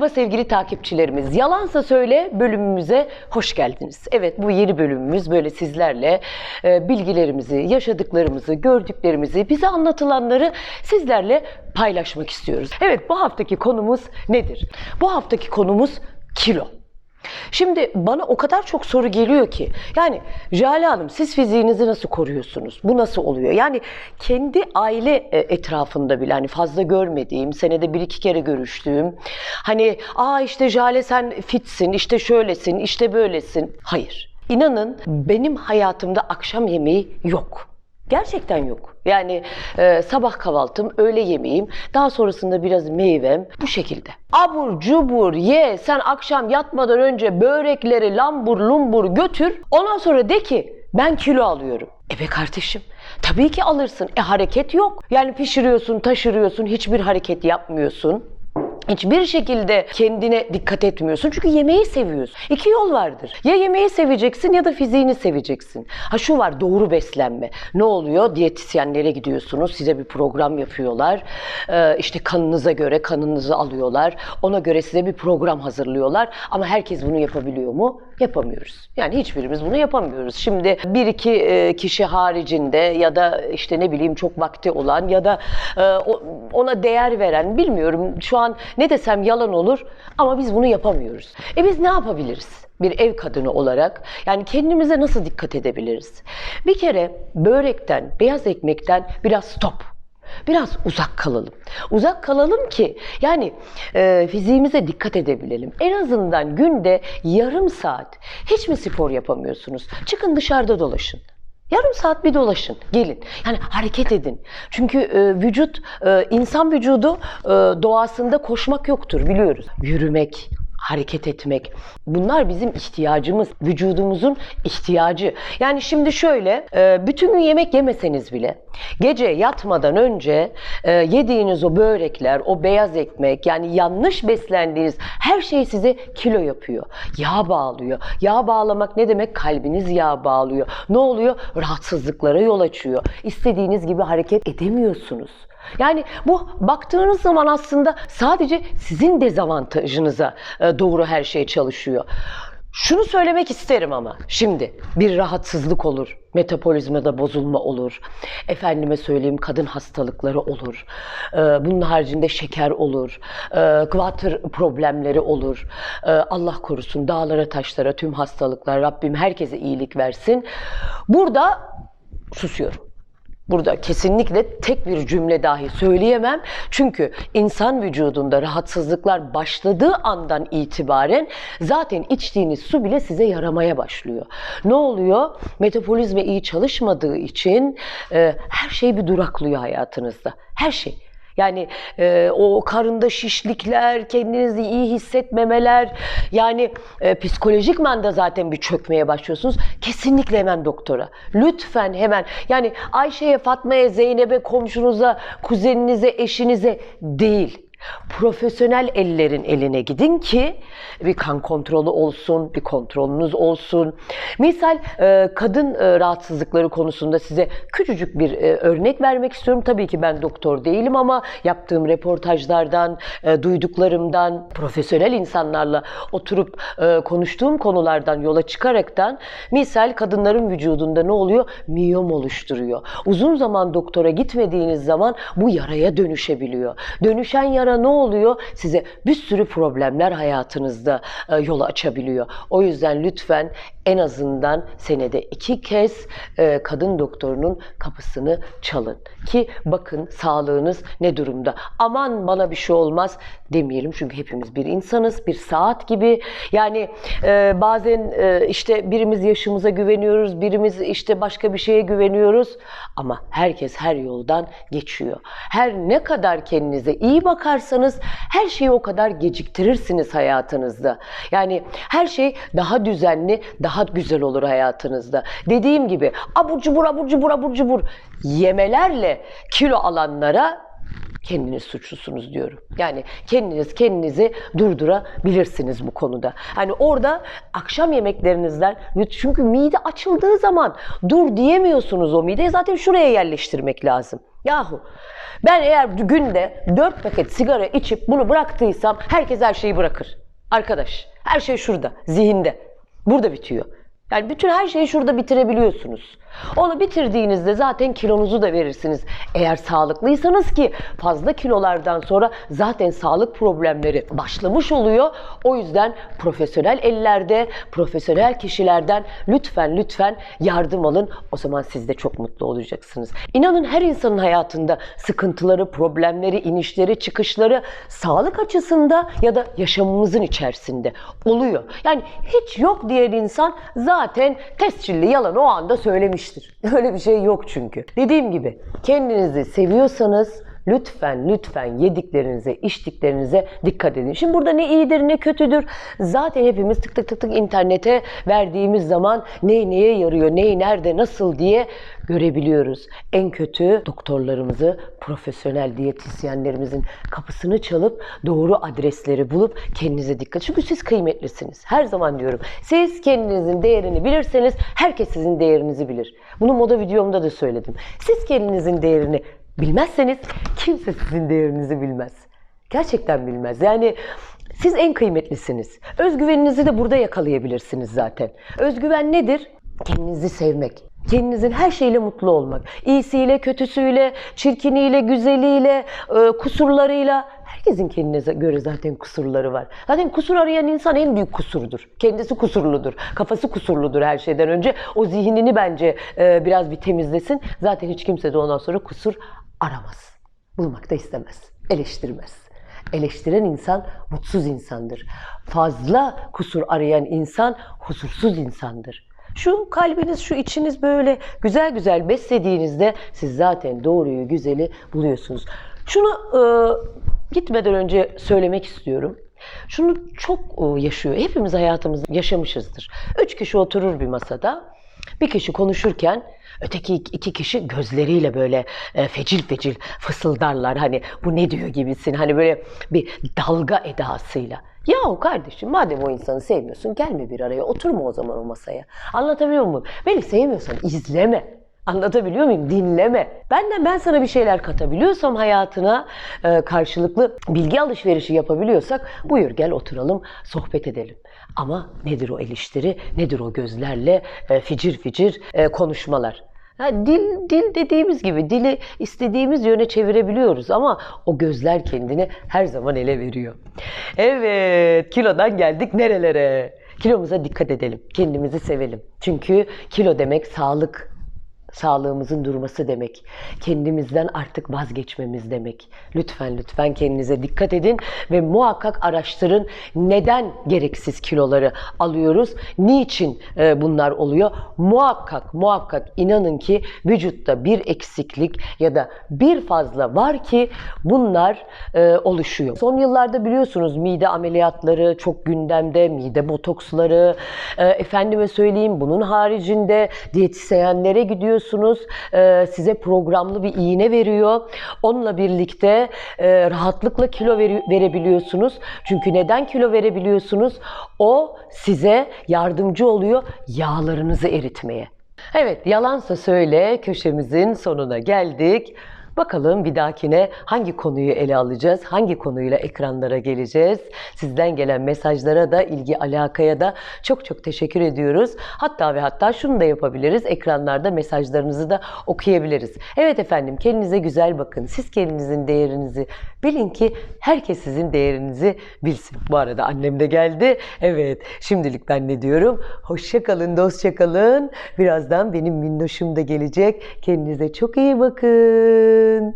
Merhaba sevgili takipçilerimiz. Yalansa Söyle bölümümüze hoş geldiniz. Evet bu yeni bölümümüz böyle sizlerle e, bilgilerimizi, yaşadıklarımızı, gördüklerimizi, bize anlatılanları sizlerle paylaşmak istiyoruz. Evet bu haftaki konumuz nedir? Bu haftaki konumuz kilo. Şimdi bana o kadar çok soru geliyor ki yani Jale Hanım siz fiziğinizi nasıl koruyorsunuz? Bu nasıl oluyor? Yani kendi aile e, etrafında bile hani fazla görmediğim, senede bir iki kere görüştüğüm hani aa işte Jale sen fitsin, işte şöylesin, işte böylesin. Hayır. İnanın benim hayatımda akşam yemeği yok. Gerçekten yok. Yani e, sabah kahvaltım, öğle yemeğim, daha sonrasında biraz meyvem bu şekilde. Abur cubur ye sen akşam yatmadan önce börekleri lambur lumbur götür. Ondan sonra de ki ben kilo alıyorum. E be kardeşim tabii ki alırsın. E hareket yok. Yani pişiriyorsun, taşırıyorsun, hiçbir hareket yapmıyorsun. Hiçbir şekilde kendine dikkat etmiyorsun. Çünkü yemeği seviyorsun. İki yol vardır. Ya yemeği seveceksin ya da fiziğini seveceksin. Ha şu var doğru beslenme. Ne oluyor? Diyetisyenlere gidiyorsunuz. Size bir program yapıyorlar. Ee, işte kanınıza göre kanınızı alıyorlar. Ona göre size bir program hazırlıyorlar. Ama herkes bunu yapabiliyor mu? Yapamıyoruz. Yani hiçbirimiz bunu yapamıyoruz. Şimdi bir iki e, kişi haricinde ya da işte ne bileyim çok vakti olan ya da e, ona değer veren bilmiyorum şu an ne desem yalan olur ama biz bunu yapamıyoruz. E biz ne yapabiliriz? Bir ev kadını olarak yani kendimize nasıl dikkat edebiliriz? Bir kere börekten, beyaz ekmekten biraz stop. Biraz uzak kalalım. Uzak kalalım ki yani e, fiziğimize dikkat edebilelim. En azından günde yarım saat hiç mi spor yapamıyorsunuz? Çıkın dışarıda dolaşın. Yarım saat bir dolaşın, gelin. Yani hareket edin. Çünkü e, vücut, e, insan vücudu e, doğasında koşmak yoktur biliyoruz. Yürümek, hareket etmek. Bunlar bizim ihtiyacımız, vücudumuzun ihtiyacı. Yani şimdi şöyle, e, bütün gün yemek yemeseniz bile gece yatmadan önce e, yediğiniz o börekler, o beyaz ekmek yani yanlış beslendiğiniz her şey size kilo yapıyor. Yağ bağlıyor. Yağ bağlamak ne demek? Kalbiniz yağ bağlıyor. Ne oluyor? Rahatsızlıklara yol açıyor. İstediğiniz gibi hareket edemiyorsunuz. Yani bu baktığınız zaman aslında sadece sizin dezavantajınıza e, doğru her şey çalışıyor. Şunu söylemek isterim ama şimdi bir rahatsızlık olur, metabolizmada bozulma olur, efendime söyleyeyim kadın hastalıkları olur, Ee, bunun haricinde şeker olur, guatr problemleri olur, Ee, Allah korusun dağlara taşlara tüm hastalıklar Rabbim herkese iyilik versin. Burada susuyorum. Burada kesinlikle tek bir cümle dahi söyleyemem. Çünkü insan vücudunda rahatsızlıklar başladığı andan itibaren zaten içtiğiniz su bile size yaramaya başlıyor. Ne oluyor? Metabolizma iyi çalışmadığı için e, her şey bir duraklıyor hayatınızda. Her şey. Yani e, o karında şişlikler, kendinizi iyi hissetmemeler, yani e, psikolojik manda zaten bir çökmeye başlıyorsunuz. Kesinlikle hemen doktora. Lütfen hemen. Yani Ayşe'ye, Fatma'ya, Zeynep'e, komşunuza, kuzeninize, eşinize değil profesyonel ellerin eline gidin ki bir kan kontrolü olsun, bir kontrolünüz olsun. Misal e, kadın e, rahatsızlıkları konusunda size küçücük bir e, örnek vermek istiyorum. Tabii ki ben doktor değilim ama yaptığım reportajlardan, duyduklarımdan, profesyonel insanlarla oturup konuştuğum konulardan yola çıkaraktan misal kadınların vücudunda ne oluyor? Miyom oluşturuyor. Uzun zaman doktora gitmediğiniz zaman bu yaraya dönüşebiliyor. Dönüşen yara ne oluyor? Size bir sürü problemler hayatınızda e, yol açabiliyor. O yüzden lütfen en azından senede iki kez e, kadın doktorunun kapısını çalın. Ki bakın sağlığınız ne durumda. Aman bana bir şey olmaz demeyelim. Çünkü hepimiz bir insanız. Bir saat gibi. Yani e, bazen e, işte birimiz yaşımıza güveniyoruz. Birimiz işte başka bir şeye güveniyoruz. Ama herkes her yoldan geçiyor. Her ne kadar kendinize iyi bakarsanız her şeyi o kadar geciktirirsiniz hayatınızda. Yani her şey daha düzenli, daha güzel olur hayatınızda. Dediğim gibi abur cubur abur cubur abur cubur yemelerle kilo alanlara kendiniz suçlusunuz diyorum. Yani kendiniz kendinizi durdurabilirsiniz bu konuda. Hani orada akşam yemeklerinizden çünkü mide açıldığı zaman dur diyemiyorsunuz o mideyi zaten şuraya yerleştirmek lazım. Yahu ben eğer günde 4 paket sigara içip bunu bıraktıysam herkes her şeyi bırakır. Arkadaş her şey şurada zihinde. Burada bitiyor. Yani bütün her şeyi şurada bitirebiliyorsunuz. Onu bitirdiğinizde zaten kilonuzu da verirsiniz. Eğer sağlıklıysanız ki fazla kilolardan sonra zaten sağlık problemleri başlamış oluyor. O yüzden profesyonel ellerde, profesyonel kişilerden lütfen lütfen yardım alın. O zaman siz de çok mutlu olacaksınız. İnanın her insanın hayatında sıkıntıları, problemleri, inişleri, çıkışları sağlık açısında ya da yaşamımızın içerisinde oluyor. Yani hiç yok diyen insan zaten tescilli yalan o anda söylemiştir. Öyle bir şey yok çünkü. Dediğim gibi kendinizi seviyorsanız lütfen lütfen yediklerinize, içtiklerinize dikkat edin. Şimdi burada ne iyidir ne kötüdür. Zaten hepimiz tık tık tık tık internete verdiğimiz zaman ne neye yarıyor, neyi nerede, nasıl diye görebiliyoruz. En kötü doktorlarımızı, profesyonel diyetisyenlerimizin kapısını çalıp doğru adresleri bulup kendinize dikkat. Çünkü siz kıymetlisiniz. Her zaman diyorum. Siz kendinizin değerini bilirseniz herkes sizin değerinizi bilir. Bunu moda videomda da söyledim. Siz kendinizin değerini bilmezseniz kimse sizin değerinizi bilmez. Gerçekten bilmez. Yani siz en kıymetlisiniz. Özgüveninizi de burada yakalayabilirsiniz zaten. Özgüven nedir? Kendinizi sevmek. Kendinizin her şeyle mutlu olmak. İyisiyle, kötüsüyle, çirkiniyle, güzeliyle, e, kusurlarıyla. Herkesin kendine göre zaten kusurları var. Zaten kusur arayan insan en büyük kusurdur. Kendisi kusurludur. Kafası kusurludur her şeyden önce. O zihnini bence e, biraz bir temizlesin. Zaten hiç kimse de ondan sonra kusur aramaz. Bulmak da istemez. Eleştirmez. Eleştiren insan mutsuz insandır. Fazla kusur arayan insan huzursuz insandır. Şu kalbiniz, şu içiniz böyle güzel güzel beslediğinizde siz zaten doğruyu, güzeli buluyorsunuz. Şunu e, gitmeden önce söylemek istiyorum. Şunu çok e, yaşıyor. Hepimiz hayatımızda yaşamışızdır. Üç kişi oturur bir masada. Bir kişi konuşurken öteki iki kişi gözleriyle böyle e, fecil fecil fısıldarlar. Hani bu ne diyor gibisin. Hani böyle bir dalga edasıyla. Yahu kardeşim madem o insanı sevmiyorsun gelme bir araya oturma o zaman o masaya. Anlatabiliyor muyum? Beni sevmiyorsan izleme. Anlatabiliyor muyum? Dinleme. Benden ben sana bir şeyler katabiliyorsam hayatına e, karşılıklı bilgi alışverişi yapabiliyorsak buyur gel oturalım sohbet edelim. Ama nedir o eleştiri, nedir o gözlerle e, ficir ficir e, konuşmalar. Ha, dil, dil dediğimiz gibi dili istediğimiz yöne çevirebiliyoruz ama o gözler kendini her zaman ele veriyor. Evet, kilodan geldik nerelere? Kilomuza dikkat edelim, kendimizi sevelim. Çünkü kilo demek sağlık, sağlığımızın durması demek. Kendimizden artık vazgeçmemiz demek. Lütfen lütfen kendinize dikkat edin ve muhakkak araştırın neden gereksiz kiloları alıyoruz? Niçin e, bunlar oluyor? Muhakkak muhakkak inanın ki vücutta bir eksiklik ya da bir fazla var ki bunlar e, oluşuyor. Son yıllarda biliyorsunuz mide ameliyatları çok gündemde, mide botoksları, e, efendime söyleyeyim bunun haricinde diyetisyenlere gidiyorsunuz. E, size programlı bir iğne veriyor. Onunla birlikte e, rahatlıkla kilo veri- verebiliyorsunuz. Çünkü neden kilo verebiliyorsunuz? O size yardımcı oluyor yağlarınızı eritmeye. Evet, yalansa söyle köşemizin sonuna geldik. Bakalım bir dahakine hangi konuyu ele alacağız, hangi konuyla ekranlara geleceğiz. Sizden gelen mesajlara da, ilgi alakaya da çok çok teşekkür ediyoruz. Hatta ve hatta şunu da yapabiliriz, ekranlarda mesajlarınızı da okuyabiliriz. Evet efendim, kendinize güzel bakın. Siz kendinizin değerinizi bilin ki herkes sizin değerinizi bilsin. Bu arada annem de geldi. Evet, şimdilik ben ne diyorum? Hoşça kalın, dostça kalın. Birazdan benim minnoşum da gelecek. Kendinize çok iyi bakın. Dankeschön.